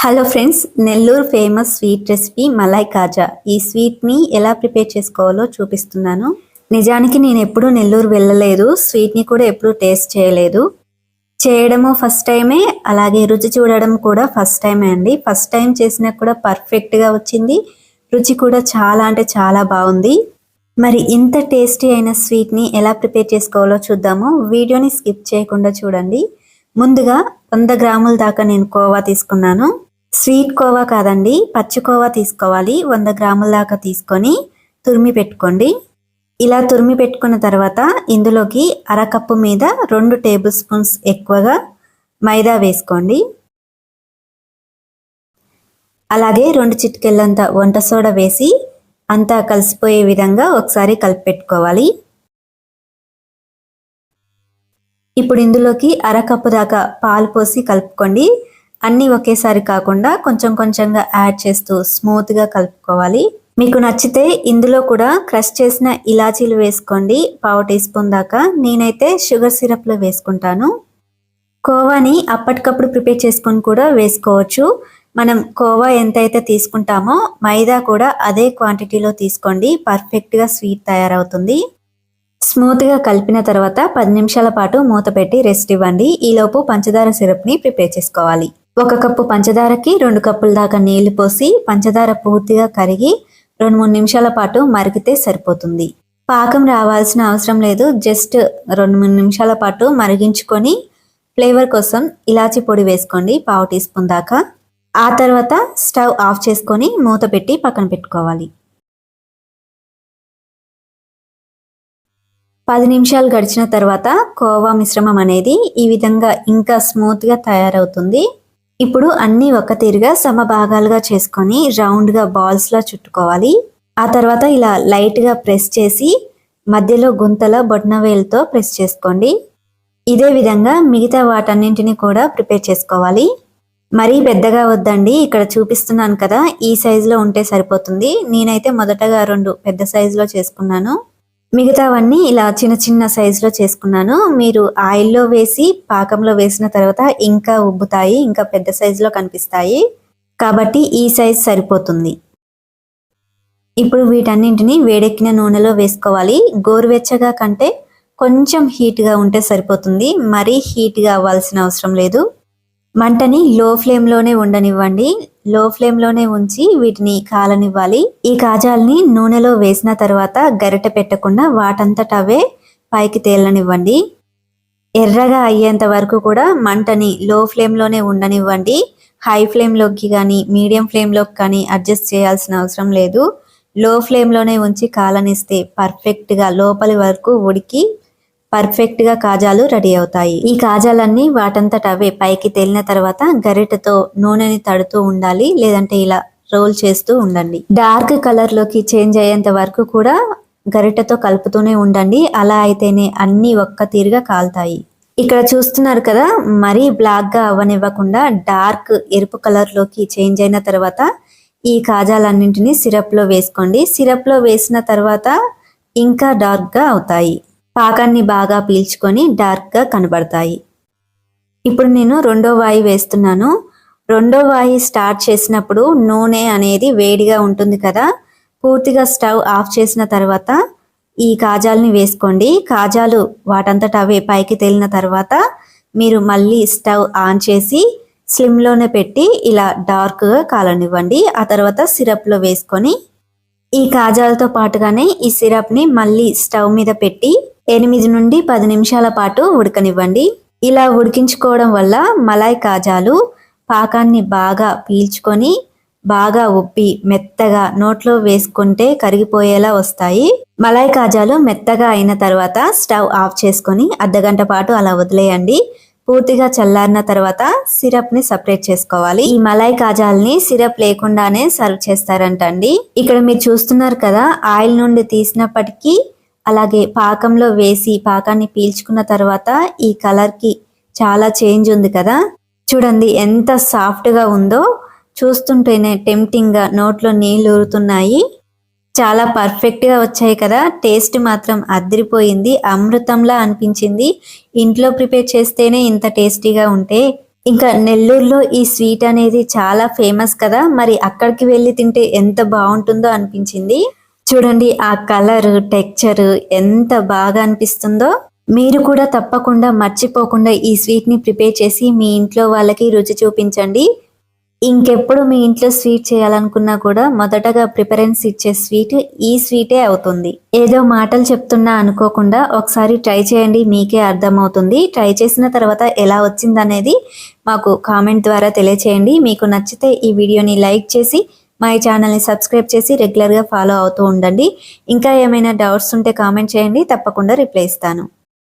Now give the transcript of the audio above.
Hello friends Nellore famous sweet recipe malai kaja. ఈ స్వీట్ని ఎలా ప్రిపేర్ చేసుకోవాలో చూపిస్తున్నాను. నిజానికి నేను ఎప్పుడూ నెల్లూరు వెళ్ళలేదు స్వీట్ని కూడా ఎప్పుడూ టేస్ట్ చేయలేదు. చేయడము ఫస్ట్ టైమే అలాగే రుచి చూడడం కూడా ఫస్ట్ టైమే అండి. ఫస్ట్ టైం చేసినా కూడా పర్ఫెక్ట్గా వచ్చింది. రుచి కూడా చాలా అంటే చాలా బాగుంది. మరి ఇంత టేస్టీ అయిన స్వీట్ని ఎలా ప్రిపేర్ చేసుకోవాలో చూద్దాము. వీడియోని స్కిప్ చేయకుండా చూడండి. ముందుగా వంద గ్రాముల దాకా నేను కోవా తీసుకున్నాను. స్వీట్ కోవా కాదండి పచ్చి కోవా తీసుకోవాలి. వంద గ్రాముల దాకా తీసుకొని తురిమి పెట్టుకోండి. ఇలా తురిమి పెట్టుకున్న తర్వాత ఇందులోకి అరకప్పు మీద రెండు టేబుల్ స్పూన్స్ ఎక్కువగా మైదా వేసుకోండి. అలాగే రెండు చిటికెళ్ళంత వంట సోడా వేసి అంతా కలిసిపోయే విధంగా ఒకసారి కలిపి పెట్టుకోవాలి. ఇప్పుడు ఇందులోకి అరకప్పు దాకా పాలు పోసి కలుపుకోండి. అన్నీ ఒకేసారి కాకుండా కొంచెం కొంచెంగా యాడ్ చేస్తూ స్మూత్గా కలుపుకోవాలి. మీకు నచ్చితే ఇందులో కూడా క్రష్ చేసిన ఇలాచీలు వేసుకోండి. పావు టీ స్పూన్ దాకా. నేనైతే షుగర్ సిరప్లో వేసుకుంటాను. కోవాని అప్పటికప్పుడు ప్రిపేర్ చేసుకొని కూడా వేసుకోవచ్చు. మనం కోవా ఎంతైతే తీసుకుంటామో మైదా కూడా అదే క్వాంటిటీలో తీసుకోండి. పర్ఫెక్ట్గా స్వీట్ తయారవుతుంది. స్మూత్గా కలిపిన తర్వాత పది నిమిషాల పాటు మూత పెట్టి రెస్ట్ ఇవ్వండి. ఈలోపు పంచదార సిరప్ని ప్రిపేర్ చేసుకోవాలి. ఒక కప్పు పంచదారకి రెండు కప్పుల దాకా నీళ్ళు పోసి పంచదార పూర్తిగా కరిగి రెండు మూడు నిమిషాల పాటు మరిగితే సరిపోతుంది. పాకం రావాల్సిన అవసరం లేదు. జస్ట్ రెండు మూడు నిమిషాల పాటు మరిగించుకొని ఫ్లేవర్ కోసం ఇలాచి పొడి వేసుకోండి పావు టీ స్పూన్ దాకా. ఆ తర్వాత స్టవ్ ఆఫ్ చేసుకొని మూత పెట్టి పక్కన పెట్టుకోవాలి. పది నిమిషాలు గడిచిన తర్వాత కోవా మిశ్రమం అనేది ఈ విధంగా ఇంకా స్మూత్గా తయారవుతుంది. ఇప్పుడు అన్నీ ఒక తీరుగా సమభాగాలుగా చేసుకొని రౌండ్గా బాల్స్లా చుట్టుకోవాలి. ఆ తర్వాత ఇలా లైట్గా ప్రెస్ చేసి మధ్యలో గుంతల బొట్నవేలుతో ప్రెస్ చేసుకోండి. ఇదే విధంగా మిగతా వాటన్నింటిని కూడా ప్రిపేర్ చేసుకోవాలి. మరీ పెద్దగా వద్దండి. ఇక్కడ చూపిస్తున్నాను కదా ఈ సైజులో ఉంటే సరిపోతుంది. నేనైతే మొదటగా రెండు పెద్ద సైజులో చేసుకున్నాను. మిగతావన్నీ ఇలా చిన్న చిన్న సైజులో చేసుకున్నాను. మీరు ఆయిల్లో వేసి పాకంలో వేసిన తర్వాత ఇంకా ఉబ్బుతాయి ఇంకా పెద్ద సైజులో కనిపిస్తాయి. కాబట్టి ఈ సైజ్ సరిపోతుంది. ఇప్పుడు వీటన్నింటిని వేడెక్కిన నూనెలో వేసుకోవాలి. గోరువెచ్చగా కంటే కొంచెం హీట్గా ఉంటే సరిపోతుంది. మరీ హీట్గా అవ్వాల్సిన అవసరం లేదు. మంటని లో ఫ్లేమ్లోనే ఉండనివ్వండి. లో ఫ్లేమ్లోనే ఉంచి వీటిని కాలనివ్వాలి. ఈ కాజాల్ని నూనెలో వేసిన తర్వాత గరిటె పెట్టకుండా వాటంతట అవే పైకి తేలనివ్వండి. ఎర్రగా అయ్యేంత వరకు కూడా మంటని లో ఫ్లేమ్లోనే ఉండనివ్వండి. హై ఫ్లేమ్లోకి కానీ మీడియం ఫ్లేమ్లోకి కానీ అడ్జస్ట్ చేయాల్సిన అవసరం లేదు. లో ఫ్లేమ్లోనే ఉంచి కాలనిస్తే పర్ఫెక్ట్గా లోపలి వరకు ఉడికి పర్ఫెక్ట్గా కాజాలు రెడీ అవుతాయి. ఈ కాజాలన్నీ వాటంతట అవే. పైకి తేలిన తర్వాత గరిటెతో నూనెని తడుతూ ఉండాలి లేదంటే ఇలా రోల్ చేస్తూ ఉండండి. డార్క్ కలర్లోకి చేంజ్ అయ్యేంత వరకు కూడా గరిటెతో కలుపుతూనే ఉండండి. అలా అయితేనే అన్నీ ఒక్క తీరుగా కాలుతాయి. ఇక్కడ చూస్తున్నారు కదా మరీ బ్లాక్గా అవ్వనివ్వకుండా డార్క్ ఎరుపు కలర్లోకి చేంజ్ అయిన తర్వాత ఈ కాజాలన్నింటినీ సిరప్లో వేసుకోండి. సిరప్లో వేసిన తర్వాత ఇంకా డార్క్గా అవుతాయి. పాకాన్ని బాగా పీల్చుకొని డార్క్గా కనబడతాయి. ఇప్పుడు నేను రెండో వాయి వేస్తున్నాను. రెండో వాయి స్టార్ట్ చేసినప్పుడు నూనె అనేది వేడిగా ఉంటుంది కదా పూర్తిగా స్టవ్ ఆఫ్ చేసిన తర్వాత ఈ కాజాలని వేసుకోండి. కాజాలు వాటంతట అవే పైకి తేలిన తర్వాత మీరు మళ్ళీ స్టవ్ ఆన్ చేసి స్లిమ్లోనే పెట్టి ఇలా డార్క్గా కాలనివ్వండి. ఆ తర్వాత సిరప్లో వేసుకొని ఈ కాజాలతో పాటుగానే ఈ సిరప్ని మళ్ళీ స్టవ్ మీద పెట్టి ఎనిమిది నుండి పది నిమిషాల పాటు ఉడకనివ్వండి. ఇలా ఉడికించుకోవడం వల్ల మలాయ్ కాజాలు పాకాన్ని బాగా పీల్చుకొని బాగా ఉప్పి మెత్తగా నోట్లో వేసుకుంటే కరిగిపోయేలా వస్తాయి. మలాయ్ కాజాలు మెత్తగా అయిన తర్వాత స్టవ్ ఆఫ్ చేసుకొని అర్ధగంట పాటు అలా వదిలేయండి. పూర్తిగా చల్లారిన తర్వాత సిరప్ని సపరేట్ చేసుకోవాలి. ఈ మలాయ్ కాజాల్ని సిరప్ లేకుండానే సర్వ్ చేస్తారంటండి. ఇక్కడ మీరు చూస్తున్నారు కదా ఆయిల్ నుండి తీసినప్పటికీ అలాగే పాకంలో వేసి పాకాన్ని పీల్చుకున్న తర్వాత ఈ కలర్కి చాలా చేంజ్ ఉంది కదా. చూడండి ఎంత సాఫ్ట్గా ఉందో. చూస్తుంటేనే టెంప్టింగ్గా నోట్లో నీళ్ళు ఊరుతున్నాయి. చాలా పర్ఫెక్ట్గా వచ్చాయి కదా. టేస్ట్ మాత్రం అదిరిపోయింది అమృతంలా అనిపించింది. ఇంట్లో ప్రిపేర్ చేస్తేనే ఇంత టేస్టీగా ఉంటే. ఇంకా నెల్లూరులో ఈ స్వీట్ అనేది చాలా ఫేమస్ కదా. మరి అక్కడికి వెళ్ళి తింటే ఎంత బాగుంటుందో అనిపించింది. చూడండి ఆ కలర్ టెక్చర్ ఎంత బాగా అనిపిస్తుందో. మీరు కూడా తప్పకుండా మర్చిపోకుండా ఈ స్వీట్ని ప్రిపేర్ చేసి మీ ఇంట్లో వాళ్ళకి రుచి చూపించండి. ఇంకెప్పుడు మీ ఇంట్లో స్వీట్ చేయాలనుకున్నా కూడా మొదటగా ప్రిఫరెన్స్ ఇచ్చే స్వీట్ ఈ స్వీటే అవుతుంది. ఏదో మాటలు చెప్తున్నా అనుకోకుండా ఒకసారి ట్రై చేయండి మీకే అర్థమవుతుంది. ట్రై చేసిన తర్వాత ఎలా వచ్చిందనేది మాకు కామెంట్ ద్వారా తెలియచేయండి. మీకు నచ్చితే ఈ వీడియోని లైక్ చేసి మా ఈ ఛానల్ని సబ్స్క్రైబ్ చేసి రెగ్యులర్గా ఫాలో అవుతూ ఉండండి. ఇంకా ఏమైనా డౌట్స్ ఉంటే కామెంట్ చేయండి. తప్పకుండా రిప్లై ఇస్తాను.